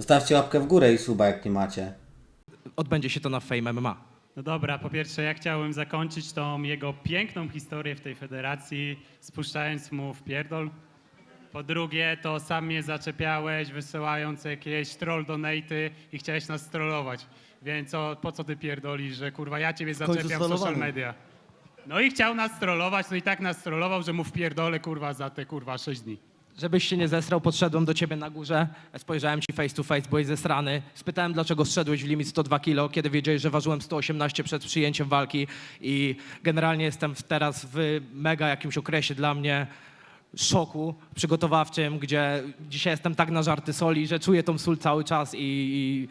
Zostawcie łapkę w górę i suba, jak nie macie. Odbędzie się to na Fame MMA. No dobra, po pierwsze ja chciałbym zakończyć tą jego piękną historię w tej federacji, spuszczając mu w pierdol. Po drugie, to sam mnie zaczepiałeś, wysyłając jakieś troll donaty i chciałeś nas trollować. Więc o, po co ty pierdolisz, że kurwa ja ciebie końcu zaczepiam w social media. No i chciał nas trollować, no i tak nas trollował, że mu wpierdolę kurwa za te kurwa 6 dni. Żebyś się nie zesrał, podszedłem do ciebie na górze, spojrzałem ci face to face, byłeś zesrany. Spytałem, dlaczego zszedłeś w limit 102 kilo, kiedy wiedziałeś, że ważyłem 118 przed przyjęciem walki i generalnie jestem teraz w mega jakimś okresie dla mnie szoku przygotowawczym, gdzie dzisiaj jestem tak na żarty soli, że czuję tą sól cały czas i, i,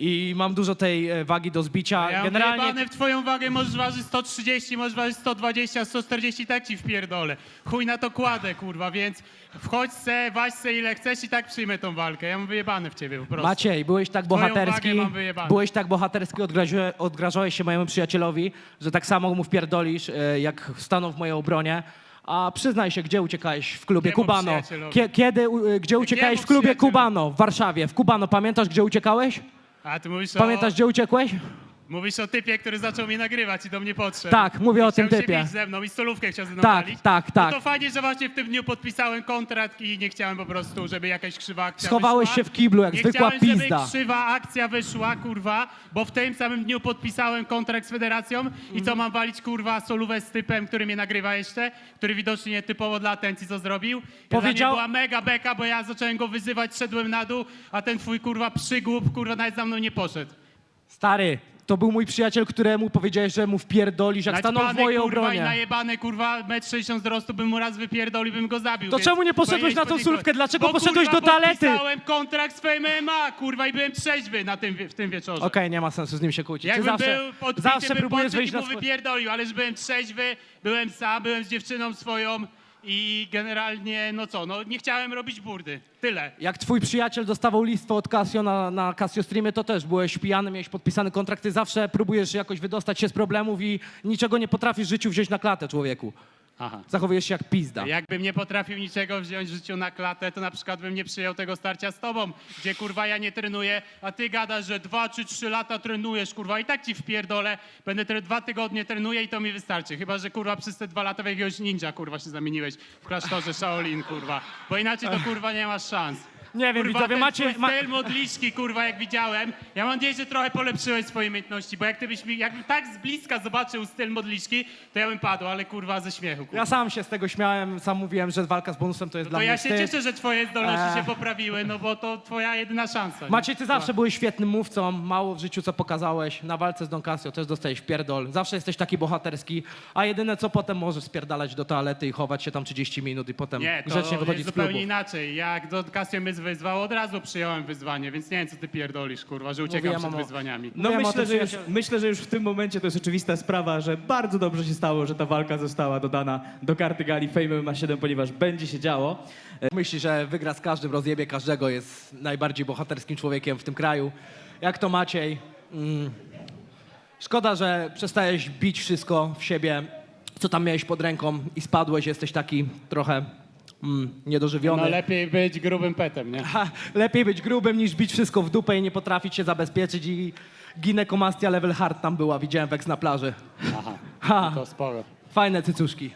i mam dużo tej e, wagi do zbicia. Ja generalnie Generalnie... w twoją wagę możesz ważyć 130, możesz ważyć 120, 140, tak ci wpierdolę. Chuj na to kładę, kurwa, więc wchodź se, waź se ile chcesz i tak przyjmę tą walkę. Ja mam wyjebane w ciebie po prostu. Maciej, byłeś tak Twoją bohaterski, wagę mam wyjebaną. byłeś tak bohaterski, odgrażałeś się mojemu przyjacielowi, że tak samo mu wpierdolisz, e, jak stanął w mojej obronie. A przyznaj się, gdzie uciekałeś w klubie Jakiemu Kubano? przyjacielowi? Kie, kiedy, u- e, gdzie uciekałeś w klubie przyjacielowi? Kubano w Warszawie? W Kubano, pamiętasz, gdzie uciekałeś? A ty mówisz Pamiętasz, o, gdzie uciekłeś? Mówisz o typie, który zaczął mnie nagrywać i do mnie podszedł. Tak, mówię I o tym chciał się typie. bić ze mną i stolówkę chciał ze mną Tak, palić. tak, tak. No to fajnie, że właśnie w tym dniu podpisałem kontrakt i nie chciałem po prostu, żeby jakaś krzywa akcja Schowałeś wyszła. się w kiblu, jak nie zwykła chciałem, pizda. żeby krzywa akcja wyszła, kurwa, bo w tym samym dniu podpisałem kontrakt z federacją i Mhm. co mam walić, kurwa, solówę z typem, który mnie nagrywa jeszcze, który widocznie nietypowo dla atencji co zrobił. Powiedział- Powiedział... była mega beka, bo ja zacząłem go wyzywać, szedłem na dół, a ten twój, kurwa, przygłup, kurwa, nawet za mną nie poszedł. Stary, to był mój przyjaciel, któremu powiedziałeś, że mu wpierdolisz, jak stanął w Naćpany, mojej kurwa, i obronie. najebany, kurwa, metr 60 wzrostu bym mu raz wypierdolił, bym go zabił. To więc czemu nie poszedłeś powinieneś na tą podziękować. solówkę? Dlaczego Bo, poszedłeś kurwa, do toalety? podpisałem kontrakt z Fame MMA, kurwa, i byłem trzeźwy na tym, w tym wieczorze. Okej, nie ma sensu z nim się kłócić. Ty Jakbym zawsze, był podpity, zawsze bym próbujesz podszedł wyjść i na mu swój... wypierdolił, ale że byłem trzeźwy, byłem sam, byłem z dziewczyną swoją i generalnie, no co, no nie chciałem robić burdy. Tyle. Jak twój przyjaciel dostawał listwę od Casio na, na Casio Streamie, to też byłeś pijany, miałeś podpisany kontrakt. Ty zawsze próbujesz jakoś wydostać się z problemów i niczego nie potrafisz w życiu wziąć na klatę, człowieku. Aha. Zachowujesz się jak pizda. Jakbym nie potrafił niczego wziąć w życiu na klatę, to na przykład bym nie przyjął tego starcia z tobą, gdzie kurwa ja nie trenuję, a ty gadasz, że dwa czy trzy lata trenujesz, kurwa, i tak ci wpierdolę, będę tre- dwa tygodnie trenuję i to mi wystarczy. Chyba, że kurwa przez te dwa lata w jakiegoś ninja, kurwa, się zamieniłeś w klasztorze Shaolin, kurwa, bo inaczej to kurwa nie masz szans. Nie wiem, Kurwa, widzowie, ten macie... twój Ma... styl modliszki, kurwa, jak widziałem. Ja mam nadzieję, że trochę polepszyłeś swoje umiejętności, bo jak ty byś mi, jakbym tak z bliska zobaczył styl modliszki, to ja bym padł, ale kurwa ze śmiechu. Kurwa. Ja sam się z tego śmiałem, sam mówiłem, że walka z bonusem to jest No dla to mnie ja się wstyd. cieszę, że twoje zdolności Eee. się poprawiły, no bo to twoja jedyna szansa. nie? Maciej, ty zawsze byłeś świetnym mówcą, mało w życiu co pokazałeś. Na walce z Don Casio też dostałeś pierdol. Zawsze jesteś taki bohaterski, a jedyne co potem możesz spierdalać do toalety i chować się tam 30 minut i potem Nie, to grzecznie wychodzić jest z klubu. zupełnie inaczej. Jak do Casio mnie wyzwał, od razu przyjąłem wyzwanie, więc nie wiem, co ty pierdolisz, kurwa, że uciekam Mówiłem, przed mamo. wyzwaniami. No Mówiłem o myślę tym, że, już, przyjaciel- myślę, że już w tym momencie to jest oczywista sprawa, że bardzo dobrze się stało, że ta walka została dodana do karty gali Fame ma 7, ponieważ będzie się działo. Myśli, że wygra z każdym, rozjebie każdego, jest najbardziej bohaterskim człowiekiem w tym kraju. Jak to Maciej? Mm. Szkoda, że przestajesz bić wszystko w siebie, co tam miałeś pod ręką i spadłeś, jesteś taki trochę mm, niedożywiony. No lepiej być grubym petem, nie? Ha, lepiej być grubym niż bić wszystko w dupę i nie potrafić się zabezpieczyć i ginekomastia level hard tam była, widziałem weks na plaży. Aha, Ha, to sporo. fajne cycuszki.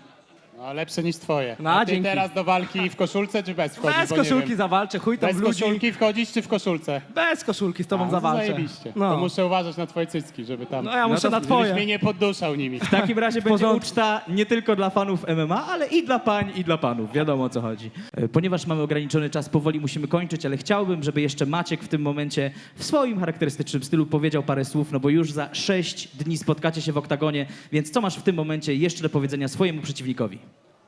No, lepsze niż twoje. No, A ty dzięki. teraz do walki w koszulce czy bez wchodzisz? Bez Bo nie koszulki wiem. zawalczę, chuj tam Bez w ludzi. koszulki wchodzisz czy w koszulce? Bez koszulki z tobą no zawalczę. Zajebiście. To No. muszę uważać na twoje cycki, żeby tam... no ja muszę to na żebyś Żebyś twoje. mnie nie podduszał nimi. W takim razie będzie porządku. uczta nie tylko dla fanów MMA, ale i dla pań, i dla panów. Wiadomo o co chodzi. E, Ponieważ mamy ograniczony czas, powoli musimy kończyć, ale chciałbym, żeby jeszcze Maciek w tym momencie w swoim charakterystycznym stylu powiedział parę słów, no bo już za sześć dni spotkacie się w oktagonie, więc co masz w tym momencie jeszcze do powiedzenia swojemu przeciwnikowi?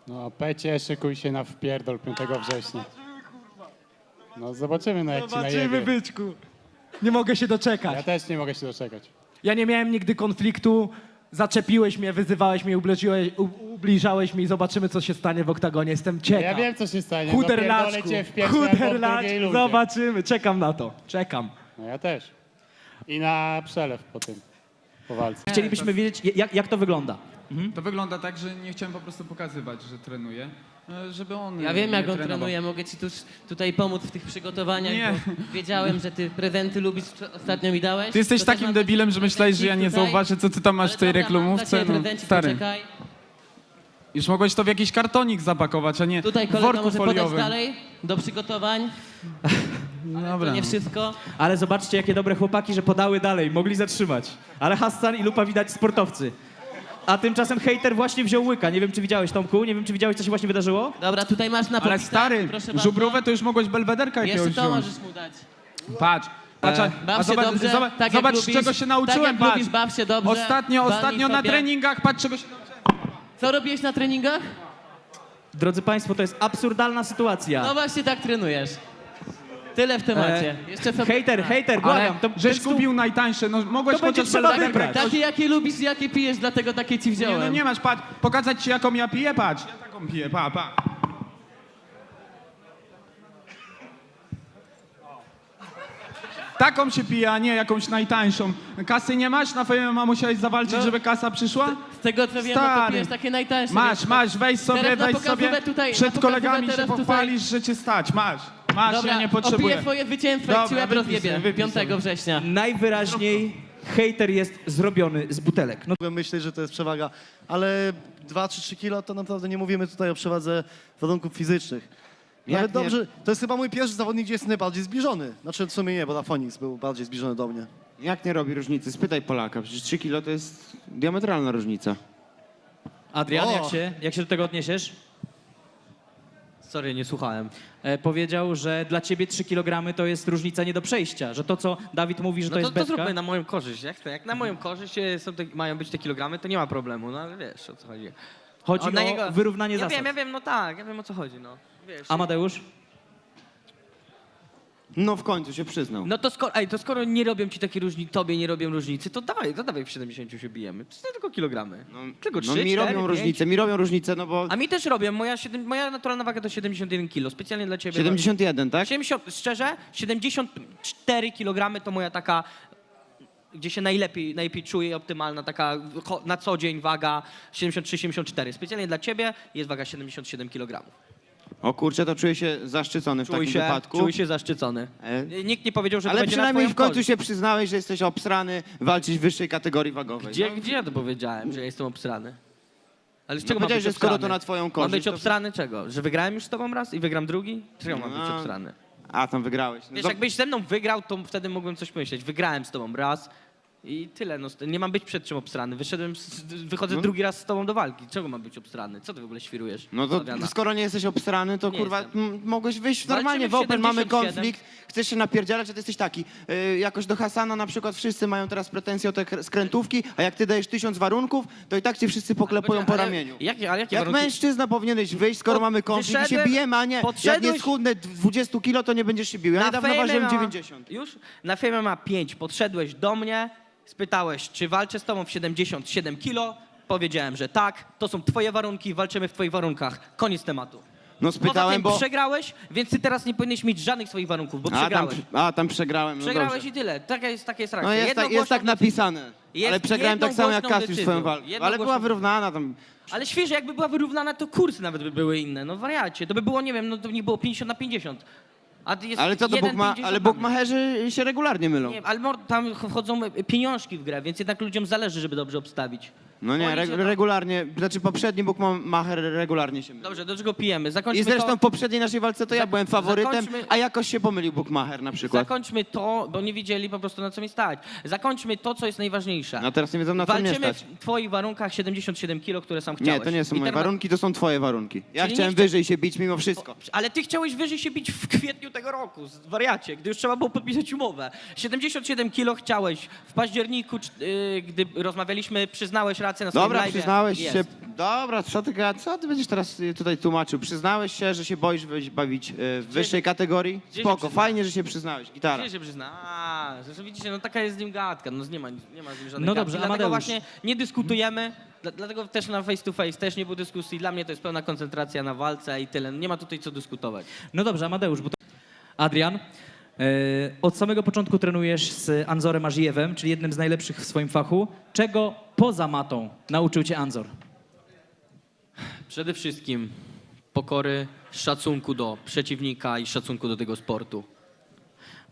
No, Pecie, szykuj się na wpierdol 5 września. No, zobaczymy, no jak ci Zobaczymy, najebie. byczku. Nie mogę się doczekać. Ja też nie mogę się doczekać. Ja nie miałem nigdy konfliktu. Zaczepiłeś mnie, wyzywałeś mnie, ubliżyłeś, u- ubliżałeś mi i zobaczymy, co się stanie w oktagonie. Jestem ciekaw. Ja wiem, co się stanie. no, Chuderlaczku, pierdolę cię w pierwszej albo w chuderlacz, drugiej ludzie. zobaczymy. Czekam na to, czekam. No ja też. I na przelew po tym, po walce. Chcielibyśmy wiedzieć, jak, jak to wygląda. To wygląda tak, że nie chciałem po prostu pokazywać, że trenuję, e, żeby on Ja wiem, nie jak on trenował. trenuje, mogę ci tuż tutaj pomóc w tych przygotowaniach, Nie. bo wiedziałem, że ty prezenty lubisz, co ostatnio mi dałeś. Ty jesteś To też takim mam debilem, że myślałeś, że ja nie tutaj. zauważę, co ty tam masz Ale w tej dobra, mam dla reklamówce. ciebie No, prezencik, stary, poczekaj. już mogłeś to w jakiś kartonik zapakować, a nie Tutaj w kolega worku może podać foliowym. dalej do przygotowań. No To dobra. nie wszystko. Ale zobaczcie, jakie dobre chłopaki, że podały dalej, mogli zatrzymać. Ale Hassan i Lupa widać sportowcy. A tymczasem hejter właśnie wziął łyka. Nie wiem, czy widziałeś, Tomku? Nie wiem, czy widziałeś, co się właśnie wydarzyło? Dobra, tutaj masz na Ale popisach, stary, proszę bardzo. żubrówę to już mogłeś belwederka Jeszcze jakiegoś to wziąć. możesz mu dać. Patrz, patrz, a- Baw a się zobacz, dobrze, zobacz, tak jak zobacz lubisz, czego się tak nauczyłem, jak patrz. lubisz, baw się dobrze. Ostatnio, walnij ostatnio na sobie. treningach, patrz czego się nauczyłem. Co robiłeś na treningach? Drodzy Państwo, to jest absurdalna sytuacja. No właśnie tak trenujesz. Tyle w temacie. E, Jeszcze sobie... Hejter, hejter, błagam. To, żeś ten stół- kupił najtańsze, no mogłeś To będzie chociaż trzeba wybrać. Takie jakie lubisz jakie pijesz, dlatego takie ci Nie, wziąłem. no nie masz, patrz, pokazać ci jaką ja piję, patrz. Ja taką piję, pa, pa. Taką się pije, a nie jakąś najtańszą. Kasy nie masz? Na FMA musiałeś zawalczyć, No. żeby kasa przyszła? Z tego co wiem, no to Stary. pijesz takie najtańsze. Masz, więc- masz, weź sobie, Teraz na weź pokazówę sobie. tutaj, na Przed pokazówę kolegami się teraz tutaj. pochwalisz, że cię stać. Masz, masz, Dobra, ja nie opiję potrzebuję. twoje wycięcie, Dobra, jak ci łeb wypij rozjebie sobie, wypij 5 sobie. września. Najwyraźniej hejter jest zrobiony z butelek. No Mogłem myśleć, że to jest przewaga, ale 2-3 kilo to naprawdę nie mówimy tutaj o przewadze warunków fizycznych. Jak Nawet nie? dobrze, to jest chyba mój pierwszy zawodnik, gdzie jest najbardziej zbliżony. Znaczy w sumie nie, bo na Fonix był bardziej zbliżony do mnie. Jak nie robi różnicy? Spytaj Polaka, przecież 3 kilo to jest diametralna różnica. Adrian, O! jak się, jak się do tego odniesiesz? Sorry, nie słuchałem. E, powiedział, że dla ciebie 3 kg to jest różnica nie do przejścia, że to, co Dawid mówi, że to No to, jest to zróbmy na moją korzyść. Jak, to, jak na moją korzyść e, są te, mają być te kilogramy, to nie ma problemu, no ale wiesz o co chodzi. Chodzi O, na o jego- wyrównanie Ja zasad. wiem, ja wiem, no tak, ja wiem o co chodzi, no. Wiesz. Amadeusz? No w końcu się przyznał. No to skoro, ej, to skoro nie robią ci takiej różnicy, tobie nie robią różnicy, to dawaj, to dawaj w 70 się bijemy. To są tylko kilogramy. No, Czego, no mi cztery, robią pięć? różnicę, mi robią różnicę, no bo A mi też robią, moja, siedem, moja naturalna waga to 71 kg, specjalnie dla ciebie. 71, tak? 70, szczerze, 74 kg to moja taka, gdzie się najlepiej, najlepiej czuję, optymalna taka cho- na co dzień waga 73-74. Specjalnie dla ciebie jest waga 77 kg. O kurczę, to czuję się zaszczycony w Czuj takim się, wypadku. czuj się zaszczycony. E, Nikt nie powiedział, że to Ale będzie przynajmniej na w twoją końcu korzyść. się przyznałeś, że jesteś obsrany, walczyć w wyższej kategorii wagowej. Gdzie, no, gdzie ja to powiedziałem, że ja jestem obsrany? Ale z no czego mam powiedziałeś, być że skoro to na twoją Mam korzyść, być to- obsrany czego? Że wygrałem już z tobą raz i wygram drugi? Czego mam być No, obsrany? A, tam wygrałeś. No, Wiesz, do- jakbyś ze mną wygrał, to wtedy mógłbym coś pomyśleć. Wygrałem z tobą raz i tyle. No, nie mam być przed czym obstrany. Wyszedłem, z, wychodzę No. drugi raz z tobą do walki. Czego mam być obstrany? Co ty w ogóle świrujesz? No to Fabiana? skoro nie jesteś obsrany, to Nie kurwa jestem. m, mogłeś wyjść Walczymy normalnie w w open, mamy 77. konflikt, chcesz się napierdzielać, a ty jesteś taki. y, jakoś do Hasana na przykład wszyscy mają teraz pretensje o te kr- skrętówki, a jak ty dajesz tysiąc warunków, to i tak cię wszyscy poklepują po Ale- ramieniu. Jakie, ale jakie Jak warunki? mężczyzna powinieneś wyjść, skoro Pod- mamy konflikt i się wyszedłem, bijemy, a nie jak nie podszedłeś- schudnę 20 kilo, to nie będziesz się bił. Ja niedawno ważyłem MMA 90. Już? Na Fame ma 5. Podszedłeś do mnie, spytałeś, czy walczę z tobą w 77 kilo. Powiedziałem, że tak. To są twoje warunki, walczymy w twoich warunkach. Koniec tematu. No Poza spytałem, tym bo... przegrałeś, więc ty teraz nie powinieneś mieć żadnych swoich warunków, bo A tam, przegrałeś. a, tam przegrałem, no Przegrałeś dobrze. i tyle. Taka jest, taka jest reakcja. No jest, tak, jest Jednogłośną tak napisane. Jest Ale przegrałem tak samo jak jednogłośną Kasiusz decyzją. swoją walkę. Ale Jednogłośną- była wyrównana tam. Ale świeże, jakby była wyrównana, to kursy nawet by były inne. No wariacie. To by było, nie wiem, no to nie było 50 na 50. A jest Ale co to 1,50 bukma, ale bukmacherzy się regularnie mylą. Nie, ale mor- tam wchodzą pieniążki w grę, więc jednak ludziom zależy, żeby dobrze obstawić. No nie, re regularnie, znaczy poprzedni bukmacher regularnie się mylił. Dobrze, do czego pijemy? Zakończmy I zresztą to, w poprzedniej naszej walce to ja byłem faworytem, zakończmy- a jakoś się pomylił bukmacher na przykład. zakończmy to, bo nie wiedzieli po prostu na co mi stać. Zakończmy to, co jest najważniejsze. No teraz nie wiedzą na co mnie stać. w twoich warunkach 77 kilo, które sam chciałeś. Nie, to nie są I moje warunki, to są twoje warunki. Ja Czyli chciałem chcia- wyżej się bić mimo wszystko. Ale ty chciałeś wyżej się bić w kwietniu tego roku, z wariacie, gdy już trzeba było podpisać umowę. 77 kilo chciałeś w październiku, yy, gdy rozmawialiśmy, przyznałeś rację na swoim Dobra, live'ie. przyznałeś Jest. się. Dobra, co ty, gada- co ty będziesz teraz y, tutaj tłumaczył? Przyznałeś się, że się boisz wyjść bawić y, w wyższej kategorii? gdzie się Spoko, przyznałeś? fajnie, że się przyznałeś. Gitara. Gdzie się przyzna? A, że widzicie, no taka jest z nim gadka, no nie ma, nie ma z nim żadnej No gadki. dobrze, Dlatego Amadeusz. właśnie nie dyskutujemy, dla, dlatego też na face to face też nie było dyskusji. Dla mnie to jest pełna koncentracja na walce i tyle. Nie ma tutaj co dyskutować. No dobrze, Amadeusz, bo to... Adrian, E, Od samego początku trenujesz z Anzorem Ażijewem, czyli jednym z najlepszych w swoim fachu. Czego poza matą nauczył cię Anzor? Przede wszystkim pokory, szacunku do przeciwnika i szacunku do tego sportu.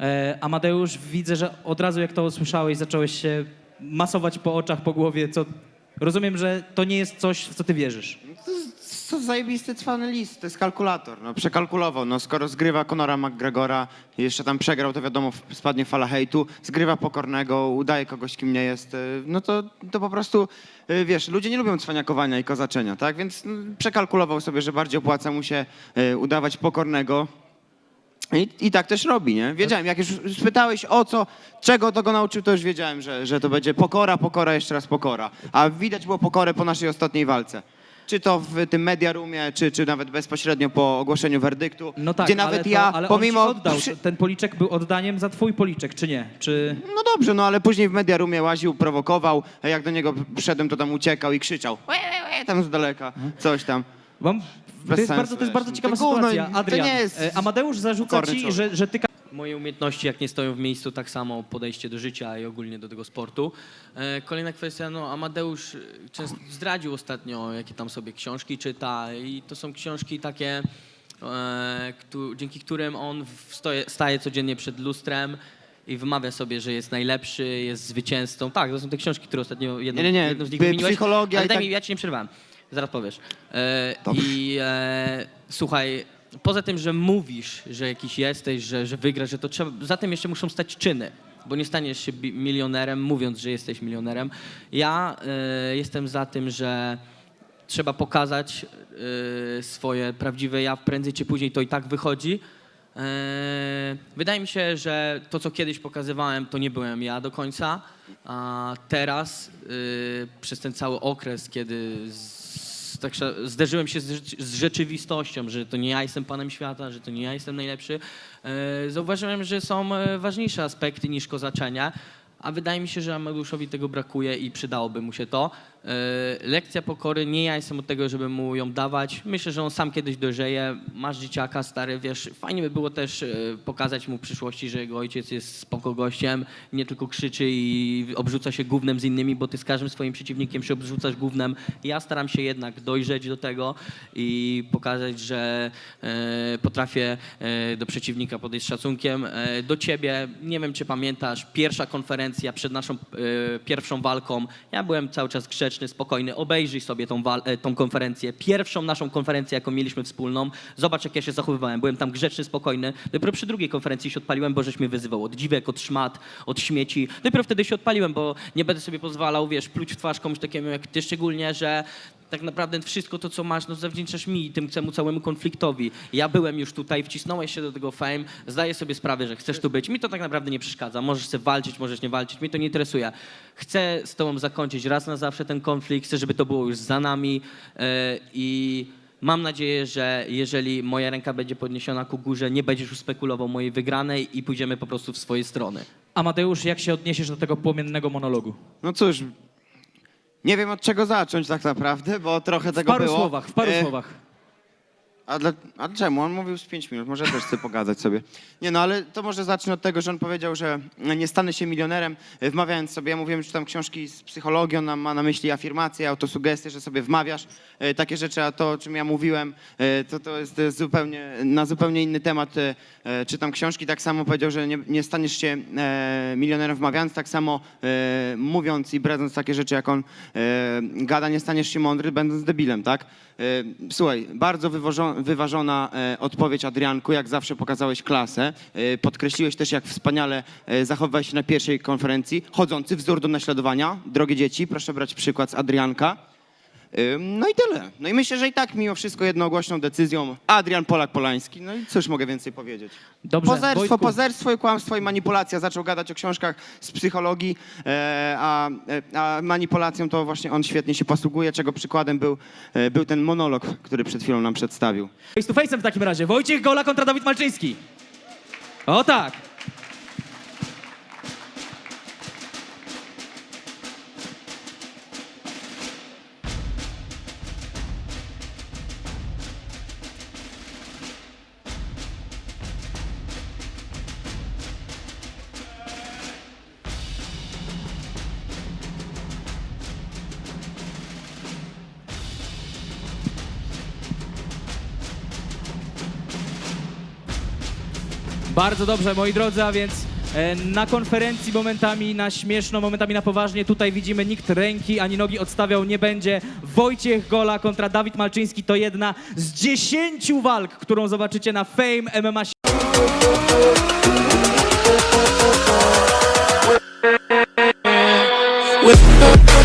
E, Amadeusz, widzę, że od razu jak to usłyszałeś, zacząłeś się masować po oczach, po głowie. Co... Rozumiem, że to nie jest coś, w co ty wierzysz. Co zajebisty cwany list, to jest kalkulator, no przekalkulował, no skoro zgrywa Conora McGregora, jeszcze tam przegrał, to wiadomo, spadnie fala hejtu, zgrywa pokornego, udaje kogoś, kim nie jest, y, no to, to po prostu, y, wiesz, ludzie nie lubią cwaniakowania i kozaczenia, tak, więc mm, przekalkulował sobie, że bardziej opłaca mu się y, udawać pokornego, i, I tak też robi, nie? Wiedziałem, jak już spytałeś o co, czego to go nauczył, to już wiedziałem, że, że to będzie pokora, pokora, jeszcze raz pokora. A widać było pokorę po naszej ostatniej walce. Czy to w tym media roomie, czy, czy nawet bezpośrednio po ogłoszeniu werdyktu, No tak, gdzie nawet to, ja, pomimo... oddał. Ten policzek był oddaniem za twój policzek, czy nie? Czy... No dobrze, no ale później w media roomie łaził, prowokował, a jak do niego przyszedłem, to tam uciekał i krzyczał. Tam z daleka, coś tam. Mam... To jest, sensu, bardzo, to jest bardzo To ciekawa gówno, sytuacja. to Adrian, nie jest e, Amadeusz zarzuca ci, człowiek. że, że ty Moje umiejętności, jak nie stoją w miejscu, tak samo podejście do życia i ogólnie do tego sportu. E, Kolejna kwestia, no Amadeusz e, często zdradził ostatnio, jakie tam sobie książki czyta i to są książki takie, e, któ- dzięki którym on wstoje, staje codziennie przed lustrem i wymawia sobie, że jest najlepszy, jest zwycięzcą. Tak, to są te książki, które ostatnio jedną, Nie, nie, nie, jedną z nich by- wymieniłeś. psychologia Ale i daj tak- mi, ja ci nie przerwałem. Zaraz powiesz. E, I e, słuchaj, poza tym, że mówisz, że jakiś jesteś, że, że wygrasz, że to trzeba, za tym jeszcze muszą stać czyny. Bo nie staniesz się bi- milionerem, mówiąc, że jesteś milionerem. Ja e, jestem za tym, że trzeba pokazać e, swoje prawdziwe ja, prędzej czy później to i tak wychodzi. E, Wydaje mi się, że to, co kiedyś pokazywałem, to nie byłem ja do końca, a teraz y, przez ten cały okres, kiedy tak, zderzyłem się z, rzeczy- z rzeczywistością, że to nie ja jestem panem świata, że to nie ja jestem najlepszy, e, zauważyłem, że są e, ważniejsze aspekty niż kozaczenie, a wydaje mi się, że Amadeuszowi tego brakuje i przydałoby mu się to. E, Lekcja pokory, nie ja jestem od tego, żeby mu ją dawać. Myślę, że on sam kiedyś dojrzeje. Masz dzieciaka, stary, wiesz, fajnie by było też e, pokazać mu w przyszłości, że jego ojciec jest spoko gościem, nie tylko krzyczy i obrzuca się gównem z innymi, bo ty z każdym swoim przeciwnikiem się obrzucasz gównem. Ja staram się jednak dojrzeć do tego i pokazać, że e, potrafię do przeciwnika podejść z szacunkiem. Do ciebie, nie wiem czy pamiętasz, pierwsza konferencja przed naszą e, pierwszą walką, ja byłem cały czas grzeczny, spokojny, obejrzyj sobie tą, e, tą konferencję, pierwszą naszą konferencję, jaką mieliśmy wspólną, zobacz jak ja się zachowywałem, byłem tam grzeczny, spokojny, dopiero przy drugiej konferencji się odpaliłem, bo żeś mnie wyzywał od dziwek, od szmat, od śmieci, dopiero wtedy się odpaliłem, bo nie będę sobie pozwalał, wiesz, pluć w twarz komuś takiemu jak ty, szczególnie, że tak naprawdę wszystko to, co masz, no zawdzięczasz mi i tym temu całemu konfliktowi. Ja byłem już tutaj, wcisnąłeś się do tego fame, zdaję sobie sprawę, że chcesz tu być. Mi to tak naprawdę nie przeszkadza. Możesz sobie walczyć, możesz nie walczyć, mnie to nie interesuje. Chcę z tobą zakończyć raz na zawsze ten konflikt, chcę, żeby to było już za nami e, i mam nadzieję, że jeżeli moja ręka będzie podniesiona ku górze, nie będziesz już spekulował mojej wygranej i pójdziemy po prostu w swoje strony. Amadeusz, jak się odniesiesz do tego płomiennego monologu? No cóż, nie wiem od czego zacząć tak naprawdę, bo trochę W tego paru było. słowach, w paru E, słowach. A, dla, a czemu? On mówił z 5 minut, może też chcę pogadać sobie. Nie no, ale to może zacznę od tego, że on powiedział, że nie stanę się milionerem, e, wmawiając sobie, ja mówiłem, że czytam książki z psychologią, nam ma na myśli afirmacje, autosugestie, że sobie wmawiasz e, takie rzeczy, a to, o czym ja mówiłem, e, to, to jest zupełnie, na zupełnie inny temat. Czytam książki, tak samo powiedział, że nie, nie staniesz się milionerem wmawiając, tak samo mówiąc i bredząc takie rzeczy, jak on gada, nie staniesz się mądry, będąc debilem, tak? Słuchaj, bardzo wyważona e, odpowiedź Adrianku, jak zawsze pokazałeś klasę. E, Podkreśliłeś też, jak wspaniale e, zachowywałeś się na pierwszej konferencji. Chodzący wzór do naśladowania. Drogie dzieci, proszę brać przykład z Adrianka. No i tyle. No i myślę, że i tak mimo wszystko jednogłośną decyzją Adrian Polak-Polański. No i cóż mogę więcej powiedzieć? Dobrze, Pozerstwo, Wojtku. pozerstwo i kłamstwo i manipulacja. Zaczął gadać o książkach z psychologii, e, a, e, a manipulacją to właśnie on świetnie się posługuje, czego przykładem był, e, był ten monolog, który przed chwilą nam przedstawił. Face to face'em w takim razie. Wojciech Gola kontra Dawid Malczyński. O tak. Bardzo dobrze, moi drodzy, a więc e, na konferencji momentami na śmieszno, momentami na poważnie. Tutaj widzimy, nikt ręki ani nogi odstawiał nie będzie. Wojciech Gola kontra Dawid Malczyński to jedna z dziesięciu walk, którą zobaczycie na Fame MMA With